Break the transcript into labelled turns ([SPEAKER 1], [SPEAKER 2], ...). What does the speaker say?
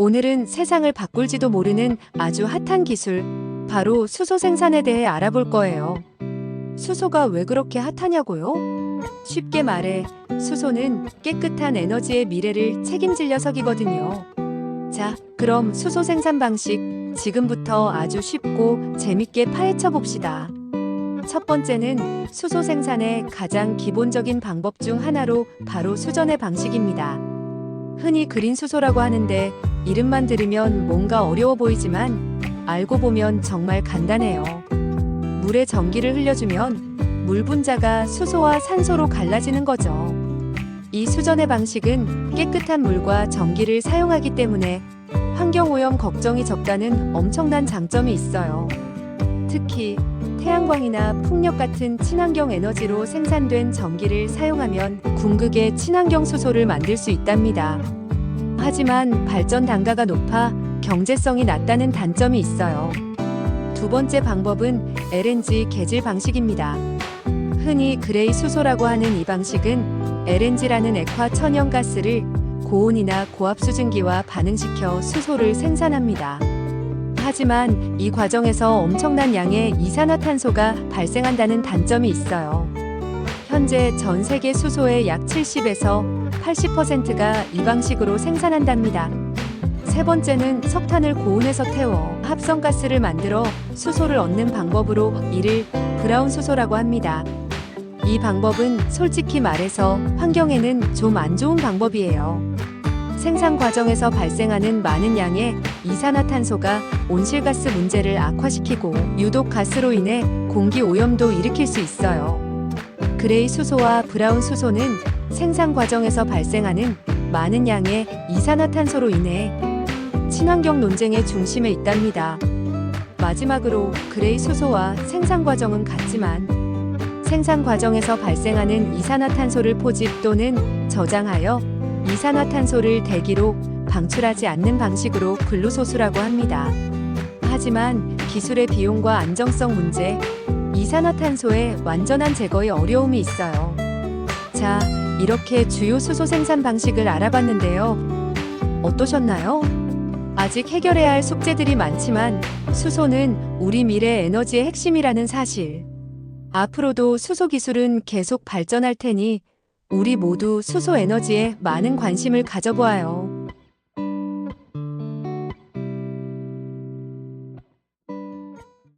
[SPEAKER 1] 오늘은 세상을 바꿀지도 모르는 아주 핫한 기술, 바로 수소 생산에 대해 알아볼 거예요. 수소가 왜 그렇게 핫하냐고요? 쉽게 말해, 수소는 깨끗한 에너지의 미래를 책임질 녀석이거든요. 자, 그럼 수소 생산 방식, 지금부터 아주 쉽고 재밌게 파헤쳐 봅시다. 첫 번째는 수소 생산의 가장 기본적인 방법 중 하나로 바로 수전의 방식입니다. 흔히 그린 수소라고 하는데 이름만 들으면 뭔가 어려워 보이지만 알고 보면 정말 간단해요. 물에 전기를 흘려주면 물 분자가 수소와 산소로 갈라지는 거죠. 이 수전의 방식은 깨끗한 물과 전기를 사용하기 때문에 환경오염 걱정이 적다는 엄청난 장점이 있어요. 특히 태양광이나 풍력 같은 친환경 에너지로 생산된 전기를 사용하면 궁극의 친환경 수소를 만들 수 있답니다. 하지만 발전 단가가 높아 경제성이 낮다는 단점이 있어요. 두 번째 방법은 LNG 개질 방식입니다. 흔히 그레이 수소라고 하는 이 방식은 LNG라는 액화 천연가스를 고온이나 고압 수증기와 반응시켜 수소를 생산합니다. 하지만 이 과정에서 엄청난 양의 이산화탄소가 발생한다는 단점이 있어요. 현재 전 세계 수소의 약 70에서 80%가 이 방식으로 생산한답니다. 세 번째는 석탄을 고온에서 태워 합성가스를 만들어 수소를 얻는 방법으로 이를 브라운 수소라고 합니다. 이 방법은 솔직히 말해서 환경에는 좀 안 좋은 방법이에요. 생산 과정에서 발생하는 많은 양의 이산화탄소가 온실가스 문제를 악화시키고 유독 가스로 인해 공기 오염도 일으킬 수 있어요. 그레이 수소와 브라운 수소는 생산 과정에서 발생하는 많은 양의 이산화탄소로 인해 친환경 논쟁의 중심에 있답니다. 마지막으로 그레이 수소와 생산 과정은 같지만 생산 과정에서 발생하는 이산화탄소를 포집 또는 저장하여 이산화탄소를 대기로 방출하지 않는 방식으로 불루소수라고 합니다. 하지만 기술의 비용과 안정성 문제, 이산화탄소의 완전한 제거에 어려움이 있어요. 자, 이렇게 주요 수소 생산 방식을 알아봤는데요. 어떠셨나요? 아직 해결해야 할 숙제들이 많지만 수소는 우리 미래 에너지의 핵심이라는 사실. 앞으로도 수소 기술은 계속 발전할 테니 우리 모두 수소 에너지에 많은 관심을 가져보아요.